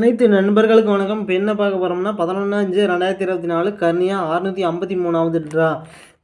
அனைத்து நண்பர்களுக்கும் வணக்கம். இப்போ என்ன பார்க்க போகிறோம்னா பதினொன்று அஞ்சு ரெண்டாயிரத்தி இருபத்தி நாலு கர்னியா அறுநூற்றி ஐம்பத்தி மூணாவது ட்ரா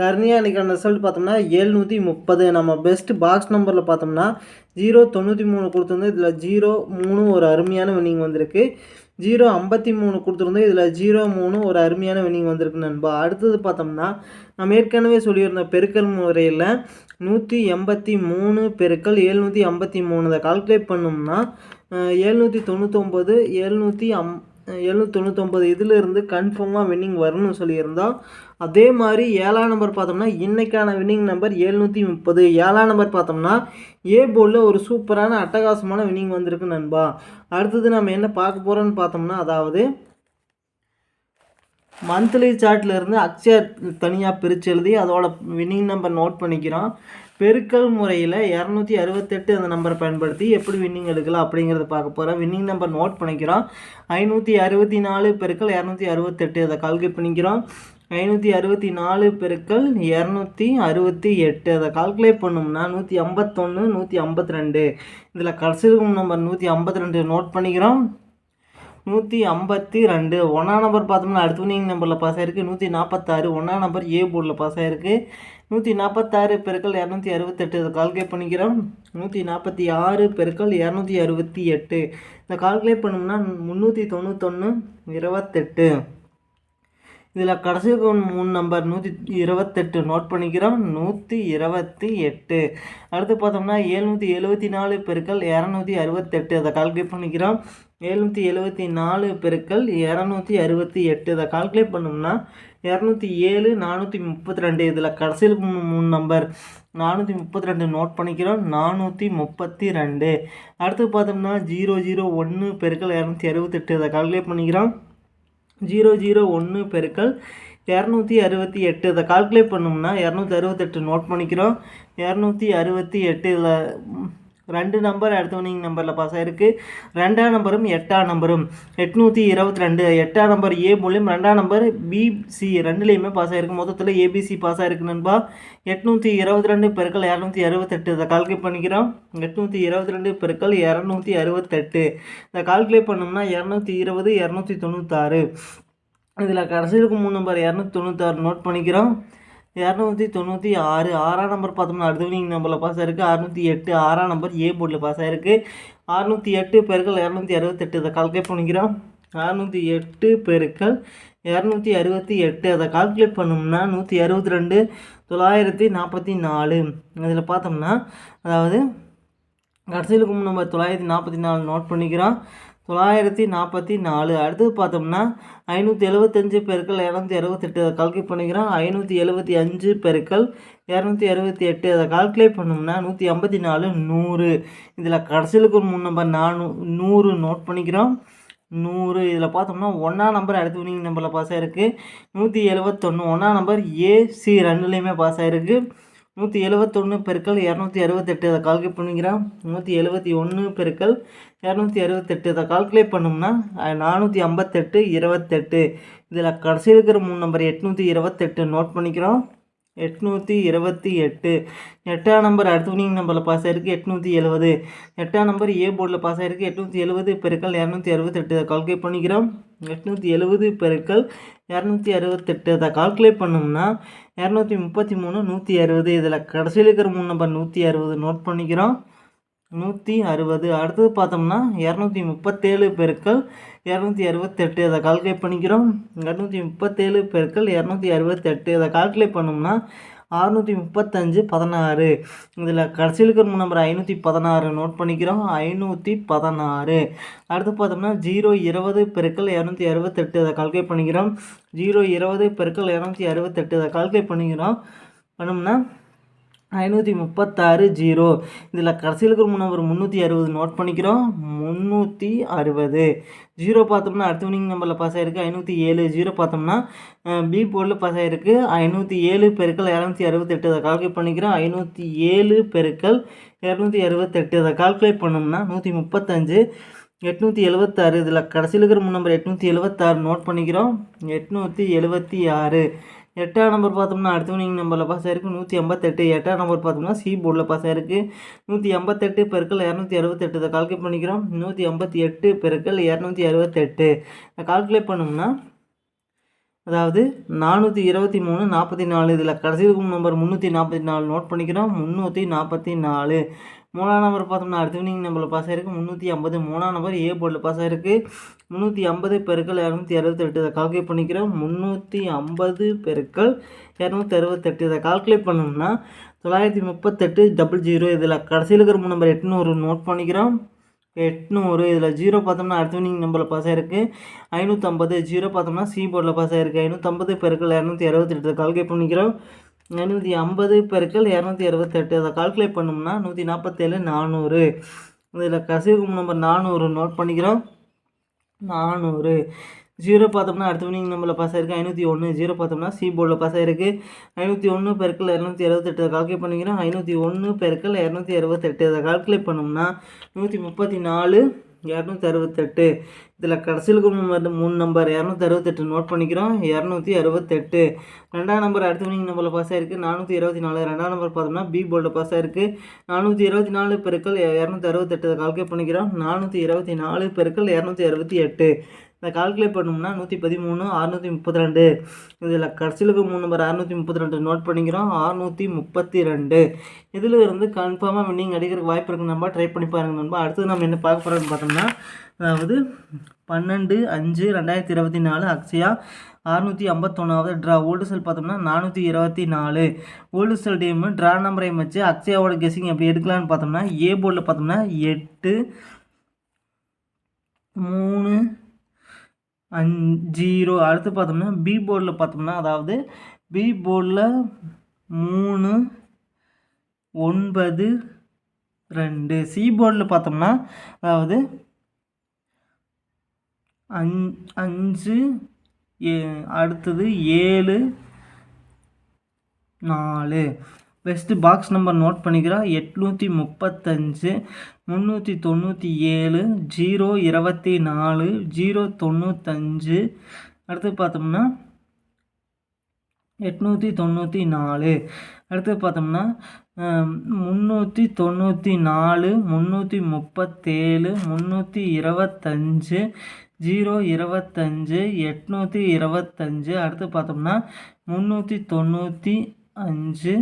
கர்னியா இன்றைக்கான ரிசல்ட் பார்த்தோம்னா ஏழ்நூற்றி முப்பது. நம்ம பெஸ்ட் பாக்ஸ் நம்பரில் பார்த்தோம்னா ஜீரோ தொண்ணூற்றி மூணு கொடுத்துருந்து இதில் ஜீரோ மூணு ஒரு அருமையான வின்னிங் வந்திருக்கு. ஜீரோ ஐம்பத்தி மூணு கொடுத்துருந்தோம் இதில் ஜீரோ மூணு ஒரு அருமையான வின்னிங் வந்திருக்கு நண்பா. அடுத்தது பார்த்தோம்னா நம்ம ஏற்கனவே சொல்லியிருந்த பெருக்கல் முறையில் நூற்றி எண்பத்தி மூணு பெருக்கல் எழுநூற்றி ஐம்பத்தி மூணு. இதை கால்குலேட் பண்ணோம்னா எழுநூற்றி தொண்ணூத்தொம்பது எழுநூற்றி அம் எழுநூற்றி தொண்ணூத்தொம்பது இதிலிருந்து கன்ஃபார்மாக வின்னிங் வரணும்னு சொல்லியிருந்தோம் அதே மாதிரி ஏழாம் நம்பர் பார்த்தோம்னா இன்றைக்கான வின்னிங் நம்பர் எழுநூற்றி முப்பது. ஏழாம் நம்பர் பார்த்தோம்னா ஏ போர்டில் ஒரு சூப்பரான அட்டகாசமான வின்னிங் வந்திருக்கு நண்பா. அடுத்தது நம்ம என்ன பார்க்க போகிறோன்னு பார்த்தோம்னா அதாவது மந்த்லி சார்ட்டில் இருந்து அக்ஷயா தனியாக பிரித்து எழுதி அதோட வின்னிங் நம்பர் நோட் பண்ணிக்கிறோம். பெருக்கல் முறையில் இரநூத்தி அறுபத்தெட்டு அந்த நம்பரை பயன்படுத்தி எப்படி வின்னிங் எடுக்கலாம் அப்படிங்கிறத பார்க்க போகிறோம் வின்னிங் நம்பர் நோட் பண்ணிக்கிறோம். ஐநூற்றி அறுபத்தி நாலு பெருக்கல் இரநூத்தி அறுபத்தெட்டு அதை கால்குலேட் பண்ணிக்கிறோம். ஐநூற்றி அறுபத்தி நாலு பெருக்கள் இரநூத்தி அறுபத்தி எட்டு அதை கால்குலேட் பண்ணோம்னா நூற்றி ஐம்பத்தொன்று நூற்றி ஐம்பத்தி ரெண்டு. இதில் கடைசி இருக்கும் நம்பர் நூற்றி ஐம்பத்தி ரெண்டு நோட் பண்ணிக்கிறோம். நூற்றி ஐம்பத்தி ரெண்டு. ஒன்றாம் நம்பர் பார்த்தோம்னா அடுத்த வினிங் நம்பரில் பாஸ் ஆகிருக்கு நூற்றி நாற்பத்தாறு ஒன்றாம் நம்பர் ஏ போர்டில் பாஸ் ஆகிருக்கு நூற்றி நாற்பத்தாறு பெருக்கள் இரநூத்தி அறுபத்தெட்டு. இதை கால்குலேட் பண்ணிக்கிறோம். நூற்றி நாற்பத்தி ஆறு பெருக்கள் இரநூத்தி அறுபத்தி எட்டு. இதை கால்குலேட் பண்ணோம்னா முந்நூற்றி தொண்ணூத்தொன்று இருபத்தெட்டு. இதில் கடைசி மூணு நம்பர் நூற்றி இருபத்தெட்டு நோட் பண்ணிக்கிறோம். நூற்றி இருபத்தி எட்டு. அடுத்து பார்த்தோம்னா எழுநூற்றி எழுபத்தி நாலு பெருக்கள் இரநூத்தி அறுபத்தெட்டு. அதை கால்குலேட் பண்ணிக்கிறோம். ஏழ்நூற்றி எழுபத்தி நாலு பெருக்கள் இரநூத்தி அறுபத்தி எட்டு. இதை கால்குலேட் பண்ணோம்னா இரநூத்தி ஏழு நானூற்றி முப்பத்தி ரெண்டு இதில் கடைசியில் மூணு நம்பர் நானூற்றி முப்பத்தி ரெண்டு நோட் பண்ணிக்கிறோம். நானூற்றி முப்பத்தி ரெண்டு அடுத்து பார்த்தோம்னா ஜீரோ ஜீரோ ஒன்று பெருக்கள் இரநூத்தி அறுபத்தெட்டு. இதை கால்குலேட் பண்ணிக்கிறோம். ஜீரோ ஜீரோ ஒன்று பெருக்கள் இரநூத்தி அறுபத்தி எட்டு. இதை கால்குலேட் பண்ணோம்னா இரநூத்தி அறுபத்தெட்டு நோட் பண்ணிக்கிறோம். இரநூத்தி அறுபத்தி எட்டு இதில் ரெண்டு நம்பர் அடுத்த வினிங் நம்பரில் பாஸ் ஆகிருக்கு ரெண்டாம் நம்பரும் எட்டாம் நம்பரும் எட்நூற்றி இருபத்தி ரெண்டு எட்டாம் நம்பர் ஏ மூலியம் ரெண்டாம் நம்பர் பிசி ரெண்டுலேயுமே பாஸ் ஆகிருக்கு மொத்தத்தில் ஏபிசி பாஸ் ஆகிருக்கு நண்பா. எட்நூற்றி இருபத்தி ரெண்டு பெருக்கள் இரநூத்தி அறுபத்தெட்டு. இதை கால்குலேட் பண்ணிக்கிறோம். எட்நூற்றி இருபத்தி ரெண்டு பெருக்கள் இரநூத்தி அறுபத்தெட்டு. இதை கால்குலேட் பண்ணோம்னா இரநூத்தி இருபது இரநூத்தி தொண்ணூத்தாறு. இதில் கடைசிக்கு மூணு நம்பர் இரநூத்தி தொண்ணூத்தாறு நோட் பண்ணிக்கிறோம். இரநூத்தி தொண்ணூற்றி ஆறு ஆறாம் நம்பர் பார்த்தோம்னா அடுத்த நம்பரில் பாஸ் ஆயிருக்கு. அறுநூற்றி எட்டு ஆறாம் நம்பர் ஏ போர்டில் பாஸ் ஆயிருக்கு. அறுநூற்றி எட்டு பெருக்கள் இரநூத்தி அறுபத்தெட்டு. இதை கால்குலேட் பண்ணிக்கிறோம். அறுநூற்றி எட்டு பெருக்கள் இரநூத்தி அறுபத்தி எட்டு. அதை கால்குலேட் பண்ணோம்னா நூற்றி அறுபத்தி ரெண்டு தொள்ளாயிரத்தி நாற்பத்தி நாலு. அதில் பார்த்தோம்னா அதாவது கடைசியில் நம்ம தொள்ளாயிரத்தி நாற்பத்தி நாலு நோட் பண்ணிக்கிறோம். தொள்ளாயிரத்தி நாற்பத்தி நாலு. அடுத்தது பார்த்தோம்னா ஐநூற்றி எழுபத்தஞ்சு பெருக்கள் இரநூத்தி அறுபத்தெட்டு. அதை கால்குலேட் பண்ணிக்கிறோம். ஐநூற்றி எழுபத்தி அஞ்சு பெருக்கள் இரநூத்தி அறுபத்தி எட்டு அதை கால்குலேட் பண்ணோம்னா நூற்றி ஐம்பத்தி நாலு நூறு. இதில் கடைசியிலுக்கு ஒரு மூணு நம்பர் நானூ நூறு நோட் பண்ணிக்கிறோம். நூறு. இதில் பார்த்தோம்னா ஒன்றா நம்பர் அடுத்து வினிங் நம்பரில் பாஸ் ஆகிருக்கு நூற்றி எழுபத்தொன்று ஒன்றா நம்பர் ஏசி ரெண்டுலேயுமே பாஸ் ஆகிருக்கு நூற்றி எழுபத்தொன்று பெருக்கள் இரநூத்தி அறுபத்தெட்டு அதை கால்குலேட் பண்ணிக்கிறோம் நூற்றி எழுபத்தி ஒன்று பெருக்கள் இரநூத்தி அறுபத்தெட்டு இதை கால்குலேட் பண்ணோம்னா நானூற்றி ஐம்பத்தெட்டு இருபத்தெட்டு. இதில் கடைசி இருக்கிற மூணு நம்பர் எட்நூற்றி இருபத்தெட்டு நோட் பண்ணிக்கிறோம். எட்நூற்றி இருபத்தி எட்டு. எட்டாம் நம்பர் அடுத்த வினிங் நம்பரில் பாஸ் ஆகிருக்கு எட்நூற்றி எழுபது எட்டாம் நம்பர் ஏ போர்டில் பாஸ் ஆகிருக்கு எட்நூற்றி எழுபது பெருக்கள் இரநூத்தி அறுபத்தெட்டு. கால்குலேட் பண்ணிக்கிறோம். எட்நூற்றி எழுபது பெருக்கள் இரநூத்தி அறுபத்தெட்டு. அதை கால்குலேட் பண்ணோம்னா இரநூத்தி முப்பத்தி மூணு நூற்றி அறுபது. இதில் கடைசியில் இருக்கிற மூணு நம்பர் நூற்றி அறுபது. நோட் பண்ணிக்கிறோம். நூற்றி அறுபது. அடுத்தது பார்த்தோம்னா இரநூத்தி முப்பத்தேழு பெருக்கள் இரநூத்தி அறுபத்தெட்டு. அதை கால்குலேட் பண்ணிக்கிறோம். இரநூத்தி முப்பத்தேழு பெருக்கள் இரநூத்தி அறுபத்தெட்டு. அதை கால்குலேட் பண்ணோம்னா அறுநூற்றி முப்பத்தஞ்சு பதினாறு. இதில் கடைசியில் இருக்கிற நம்பர் ஐநூற்றி பதினாறு நோட் பண்ணிக்கிறோம். ஐநூற்றி பதினாறு. அடுத்து பார்த்தோம்னா ஜீரோ இருபது பெருக்கள் இரநூத்தி அறுபத்தெட்டு. அதை கால்குலேட் பண்ணிக்கிறோம். ஜீரோ இருபது பெருக்கள் இரநூத்தி அறுபத்தெட்டு. அதை கால்குலேட் பண்ணிக்கிறோம். பண்ணோம்னா ஐநூற்றி முப்பத்தாறு ஜீரோ. இதில் கடைசியில் இருக்கிற நம்பர் முந்நூற்றி அறுபது நோட் பண்ணிக்கிறோம். முந்நூற்றி அறுபது. ஜீரோ பார்த்தோம்னா அடுத்த வினிங் நம்பரில் பாஸ் ஆகிருக்கு ஐநூற்றி ஏழு. ஜீரோ பார்த்தோம்னா பி போர்டில் பாஸ் ஆகிருக்கு ஐநூற்றி ஏழு பெருக்கள் இரநூத்தி அறுபத்தெட்டு. அதை கால்குலேட் பண்ணிக்கிறோம். ஐநூற்றி ஏழு பெருக்கள் இரநூத்தி அறுபத்தெட்டு. அதை கால்குலேட் பண்ணோம்னா நூற்றி முப்பத்தஞ்சு. எட்நூற்றி எழுபத்தாறு இதில் கடைசியில் இருக்கிற நம்பர் எட்நூற்றி எழுபத்தாறு நோட் பண்ணிக்கிறோம். எட்நூற்றி எழுபத்தி ஆறு. எட்டாம் நம்பர் பார்த்தோம்னா அடுத்த வினிங் நம்பரில் பாஸ் ஆயிருக்கு. நூற்றி ஐம்பத்தெட்டு. எட்டாம் நம்பர் பார்த்தோம்னா சி போர்டில் பாஸ் ஆயிருக்கு. நூற்றி எண்பத்தெட்டு பெருக்கள் இரநூத்தி அறுபத்தெட்டு. இதை கால்குலேட் பண்ணிக்கிறோம். நூற்றி ஐம்பத்தி எட்டு பெருக்கள் இரநூத்தி அறுபத்தெட்டு. இதை கால்குலேட் பண்ணோம்னா அதாவது நானூற்றி இருபத்தி மூணு நாற்பத்தி நாலு. இதில் கடைசி இருக்கும் நம்பர் முந்நூற்றி நாற்பத்தி நாலு. நோட் பண்ணிக்கிறோம். முந்நூற்றி நாற்பத்தி நாலு. மூணாம் நம்பர் பார்த்தோம்னா அடுத்த வினிங் நம்பரில் பாஸ் ஆயிருக்கு. முந்நூற்றி ஐம்பது மூணாம் நம்பர் ஏ போர்டில் பாஸ் ஆயிருக்கு. முந்நூற்றி ஐம்பது பெருக்கள் இரநூத்தி அறுபத்தெட்டு. இதை கால்குலேட் பண்ணிக்கிறோம். முந்நூற்றி ஐம்பது பெருக்கள் இரநூத்தி அறுபத்தெட்டு. இதை கால்குலேட் பண்ணோம்னா தொள்ளாயிரத்தி முப்பத்தெட்டு டபுள் ஜீரோ இதில் கடைசியில் இருக்கிற மூணு நம்பர் எட்நூறு நோட் பண்ணிக்கிறோம். எட்நூறு. இதில் ஜீரோ பார்த்தோம்னா அடுத்த வினிங் நம்பரில் பாஸ் ஆயிருக்கு. ஐநூற்றம்பது ஜீரோ பார்த்தோம்னா சி போர்டில் பாஸ் ஆயிருக்கு. ஐநூற்றம்பது பெருக்கள் இரநூத்தி அறுபத்தெட்டு. கால்குலேட் பண்ணிக்கிறோம். ஐநூற்றி ஐம்பது பெருக்கள் இரநூத்தி அறுபத்தெட்டு. அதை கால்குலேட் பண்ணோம்னா நூற்றி நாற்பத்தேழு நானூறு. இதில் கசிவு நம்பர் நானூறு நோட் பண்ணிக்கிறோம். நானூறு. ஜீரோ பார்த்தோம்னா அடுத்த வினிங் நம்பரில் பாஸ் ஆயிருக்கு. ஐநூற்றி ஒன்று ஜீரோ பார்த்தோம்னா சி போர்டில் பாஸ் ஆயிருக்கு. ஐநூற்றி ஒன்று பெருக்கள் இரநூத்தி அறுபத்தெட்டு. கால்குலேட் பண்ணிக்கிறோம். ஐநூற்றி ஒன்று பெருக்கள் இரநூத்தி அறுபத்தெட்டு. அதை கால்குலேட் பண்ணோம்னா நூற்றி முப்பத்தி நாலு இரநூத்தி அறுபத்தெட்டு இதில் கடைசியில் வந்து மூணு நம்பர் இரநூத்தி அறுபத்தெட்டு நோட் பண்ணிக்கிறோம். இரநூத்தி அறுபத்தெட்டு. ரெண்டாம் நம்பர் அடுத்த வினிங் நம்பரில் பாஸ் ஆயிருக்கு. நானூற்றி இருபத்தி நாலு. ரெண்டாம் நம்பர் பார்த்தோம்னா பி போர்டில் பாஸ் ஆயிருக்கு. நானூற்றி இருபத்தி நாலு பெருக்கள் இரநூத்தி அறுபத்தெட்டு கால்குலேட் பண்ணிக்கிறோம். நானூற்றி இருபத்தி நாலு பெருக்கள் இரநூத்தி அறுபத்தி எட்டு. இதை கால்குலேட் பண்ணோம்னா நூற்றி பதிமூணு அறுநூற்றி முப்பத்தி ரெண்டு இதில் கடைசியில் மூணு நம்பர் அறுநூற்றி முப்பத்தி ரெண்டு நோட் பண்ணிக்கிறோம். அறுநூற்றி முப்பத்தி ரெண்டு இதில் இருந்து கன்ஃபார்மாக வின்னிங் அடிக்கிறதுக்கு வாய்ப்பு இருக்குது நம்ப ட்ரை பண்ணி பாருங்க நம்ப அடுத்து நம்ம என்ன பார்க்க போகிறோம்னு பார்த்தோம்னா அதாவது பன்னெண்டு அஞ்சு ரெண்டாயிரத்தி இருபத்தி நாலு அக்ஷயா அறுநூற்றி ஐம்பத்தொன்னாவது ட்ரா ஓல்டு செல் பார்த்தோம்னா நானூற்றி இருபத்தி நாலு ஓல்டு செல் டீமு ட்ரா நம்பரையும் வச்சு அக்ஷயாவோட கெஸிங் எப்படி எடுக்கலான்னு பார்த்தோம்னா ஏ போர்டில் பார்த்தோம்னா எட்டு மூணு அஞ் ஜீரோ அடுத்து பார்த்தோம்னா பி போர்டில் பார்த்தோம்னா அதாவது பி போர்டில் மூணு ஒன்பது ரெண்டு. சி போர்டில் பார்த்தோம்னா அதாவது அஞ் அஞ்சு ஏ அடுத்தது ஏழு நாலு. பெஸ்ட்டு பாக்ஸ் நம்பர் நோட் பண்ணிக்கிறோம் எட்நூற்றி முப்பத்தஞ்சு முந்நூற்றி தொண்ணூற்றி ஏழு ஜீரோ இருபத்தி நாலு ஜீரோ தொண்ணூத்தஞ்சு. அடுத்து பார்த்தோம்னா எட்நூற்றி தொண்ணூற்றி நாலு. அடுத்து பார்த்தோம்னா முந்நூற்றி தொண்ணூற்றி நாலு முந்நூற்றி முப்பத்தேழு முந்நூற்றி இருபத்தஞ்சு ஜீரோ இருபத்தஞ்சு எட்நூற்றி இருபத்தஞ்சு. அடுத்து பார்த்தோம்னா முந்நூற்றி தொண்ணூற்றி அஞ்சு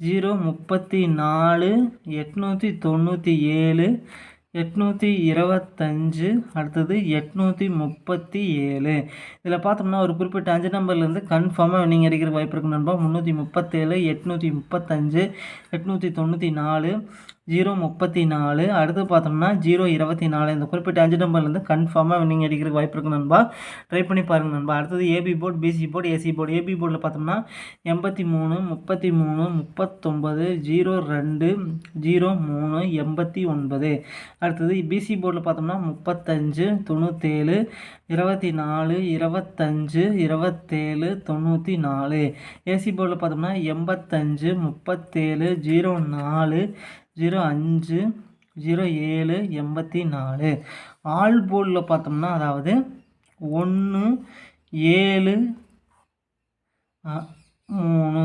ஜீரோ முப்பத்தி நாலு எட்நூற்றி தொண்ணூற்றி ஏழு எட்நூற்றி இருபத்தஞ்சு அடுத்தது எட்நூற்றி முப்பத்தி ஏழு. இதில் பார்த்தோம்னா ஒரு குறிப்பிட்ட அஞ்சு நம்பர்லேருந்து கன்ஃபார்மாக நீங்கள் அடிக்கிற வாய்ப்பு இருக்கு நண்பா. முந்நூற்றி முப்பத்தேழு எட்நூற்றி முப்பத்தஞ்சு எட்நூற்றி தொண்ணூற்றி நாலு ஜீரோ முப்பத்தி நாலு. அடுத்து பார்த்தோம்னா ஜீரோ இருபத்தி நாலு. இந்த குறிப்பிட்ட அஞ்சு நம்பர்லேருந்து கன்ஃபார்மாக நீங்கள் அடிக்கிற வாய்ப்பு இருக்குது நண்பா. ட்ரை பண்ணி பாருங்கள் நண்பா. அடுத்தது A B board B C board A C board A B போர்டில் பார்த்தோம்னா எண்பத்தி மூணு முப்பத்தி மூணு முப்பத்தொம்பது ஜீரோ ரெண்டு ஜீரோ மூணு எண்பத்தி ஒன்பது. அடுத்தது பிசி போர்டில் பார்த்தோம்னா முப்பத்தஞ்சு தொண்ணூற்றேழு இருபத்தி நாலு இருபத்தஞ்சு இருபத்தேழு தொண்ணூற்றி நாலு ஏசி போர்டில் பார்த்தோம்னா எண்பத்தஞ்சு முப்பத்தேழு ஜீரோ நாலு ஜீரோ அஞ்சு ஜீரோ ஏழு எண்பத்தி நாலு ஆல் போர்டில் பார்த்தோம்னா அதாவது ஒன்று ஏழு மூணு.